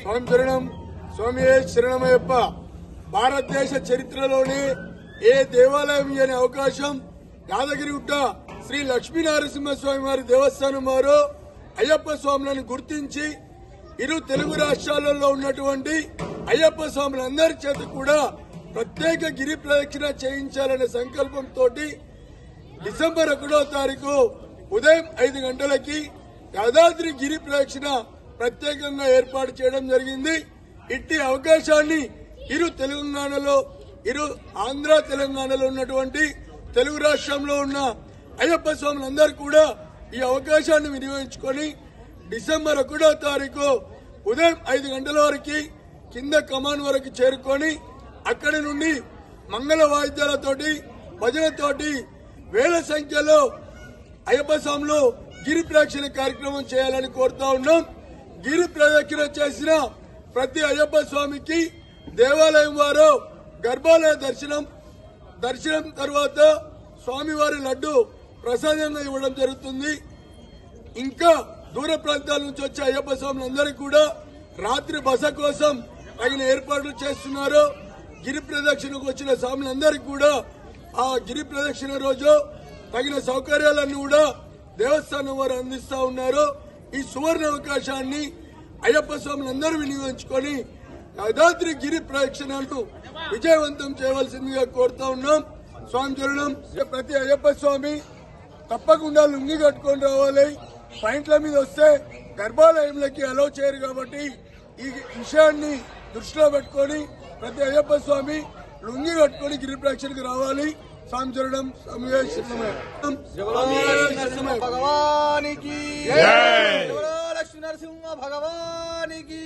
స్వామి శరణం స్వామి శరణమయ్యప్ప. భారతదేశ చరిత్రలోనే ఏ దేవాలయం అనే అవకాశం యాదగిరిగుట్ట శ్రీ లక్ష్మీనరసింహస్వామి వారి దేవస్థానం వారు అయ్యప్ప స్వాములను గుర్తించి ఇరు తెలుగు రాష్ట్రాలలో ఉన్నటువంటి అయ్యప్ప స్వాములందరి చేత కూడా ప్రత్యేక గిరి ప్రదక్షిణ చేయించాలనే సంకల్పంతో డిసెంబర్ ఒకటో తారీఖు ఉదయం ఐదు గంటలకి యాదాద్రి గిరి ప్రదక్షిణ ప్రత్యేకంగా ఏర్పాటు చేయడం జరిగింది. ఇట్టి అవకాశాన్ని ఇరు తెలంగాణలో ఇరు ఆంధ్ర తెలంగాణలో ఉన్నటువంటి తెలుగు రాష్ట్రంలో ఉన్న అయ్యప్ప స్వాములందరూ కూడా ఈ అవకాశాన్ని వినియోగించుకొని డిసెంబర్ ఒకటో తారీఖు ఉదయం ఐదు గంటల వరకు కింద కమాన్ వరకు చేరుకొని అక్కడి నుండి మంగళ వాయిద్యాలతోటి భజనతోటి వేల సంఖ్యలో అయ్యప్ప స్వాములు గిరి ప్రేక్షణ కార్యక్రమం చేయాలని కోరుతా ఉన్నాం. గిరి ప్రదక్షిణ చేసిన ప్రతి అయ్యప్ప స్వామికి దేవాలయం వారు గర్భాలయ దర్శనం దర్శనం తర్వాత స్వామివారి లడ్డు ప్రసాదంగా ఇవ్వడం జరుగుతుంది. ఇంకా దూర ప్రాంతాల నుంచి వచ్చే అయ్యప్ప స్వాములందరికీ కూడా రాత్రి బస కోసం తగిన ఏర్పాట్లు చేస్తున్నారు. గిరి ప్రదక్షిణకు వచ్చిన స్వాములందరికీ కూడా ఆ గిరి ప్రదక్షిణ రోజు తగిన సౌకర్యాలన్నీ కూడా దేవస్థానం వారు అందిస్తా ఉన్నారు. ఈ సువర్ణ అవకాశాన్ని అయ్యప్ప స్వాములందరూ వినియోగించుకొని యాదాద్రి గిరి ప్రదక్షిణను విజయవంతం చేయవలసిందిగా కోరుతా ఉన్నాం. స్వామి చరణం. ప్రతి అయ్యప్ప స్వామి తప్పకుండా లుంగి కట్టుకొని రావాలి. పాయింట్ల మీద వస్తే గర్భాలయంలోకి అలౌ చేయరు కాబట్టి ఈ విషయాన్ని దృష్టిలో పెట్టుకొని ప్రతి అయ్యప్ప స్వామి లుంగి కట్టుకొని గిరి ప్రదక్షిణకు రావాలి. స్వామి చరణం. స్వామి. భగవానికి. లక్ష్మీ నరసింహ భగవానికి